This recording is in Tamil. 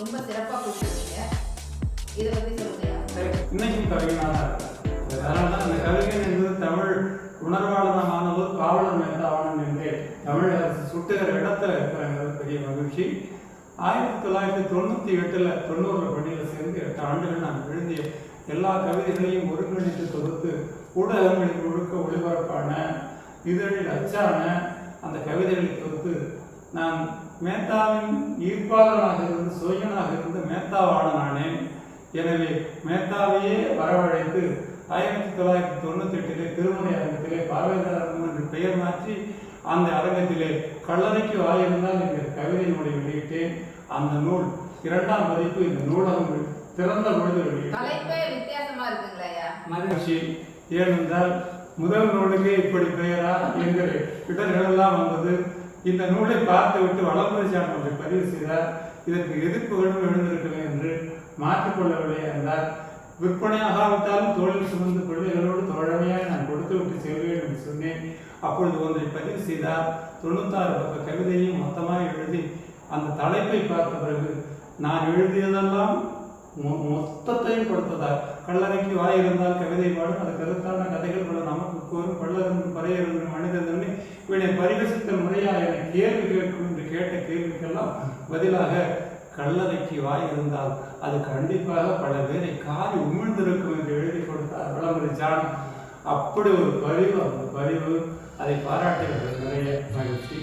ரொம்ப சிறப்பாக கொடுத்துருக்கீங்க இதை பற்றி சொல்லுங்க. இன்னைக்கும் கவிஞனாக அதனால தான் அந்த கவிஞன் என்பது தமிழ் உணர்வாளனமானது காவலர் மேத்தாவணன் என்று தமிழ் அரசு சுட்டுகிற இடத்துல இருக்கிறங்கிறது பெரிய மகிழ்ச்சி. ஆயிரத்தி தொள்ளாயிரத்தி தொண்ணூற்றி எட்டில் தொண்ணூறில் பணியில் சேர்ந்து எட்டு ஆண்டுகள் நான் எழுதிய எல்லா கவிதைகளையும் ஒருங்கிணைத்து தொகுத்து ஊடகங்களில் முழுக்க ஒளிபரப்பான இதழில் அச்சான அந்த கவிதைகளை தொகுத்து நான் மேத்தாவின் ஈர்ப்பாளனாக இருந்து சுயம் எனவே மேத்தாவையே வரவழைத்து ஆயிரத்தி தொள்ளாயிரத்தி தொண்ணூத்தி எட்டிலே திருமுறை அரங்கத்திலே பார்வையாளர் அரங்கம் என்று பெயர் மாற்றி அந்த அரங்கத்திலே கல்லறைக்கு வாயிருந்தால் என்ற கவிதை நூலை வெளியிட்டேன். அந்த நூல் இரண்டாம் பதிப்பு இந்த நூலகம் திறந்த பொழுது மகிழ்ச்சி. ஏனென்றால் முதல் நூலுக்கு இப்படி பெயரா என்கிற இடர்களெல்லாம் வந்தது. இந்த நூலை பார்த்துவிட்டு வளர்மதி சான்றவர்களை பதிவு செய்தார். இதற்கு எதிர்ப்புகளும் என்று மாற்றிக்கொள்ளவில்லை என்றார் விற்பனையாகாவிட்டாலும் தொழில் சுமந்து கொள்கைகளோடு தோழமையாக நான் கொடுத்து விட்டு செல்வேன் என்று சொன்னேன். அப்பொழுது ஒன்றை பதிவு செய்தார். தொண்ணூத்தாறு பக்க கவிதையும் மொத்தமாக எழுதி அந்த தலைப்பை பார்த்த பிறகு நான் எழுதியதெல்லாம் மொ- மொத்தத்தையும் கொடுத்ததால் கல்லறைக்கு வாய் இருந்தால் கவிதை பாடும் அது கருத்தான கதைகள் பல நமக்கு கோரும் பல்லரும் பறையரும் மனிதன் இவனை பரிகசித்த முறையாக என கேள்வி கேட்கும் என்று கேட்ட கேள்விக்கெல்லாம் பதிலாக கல்லறைக்கு வாய் இருந்தால் அது கண்டிப்பாக பல பேரை காரி உமிழ்ந்திருக்கும் என்று எழுதி கொடுத்தார் வளமதி ஜானம் அப்படி ஒரு பரிவு அந்த பரிவு அதை பாராட்டுகிறது நிறைய மகிழ்ச்சி.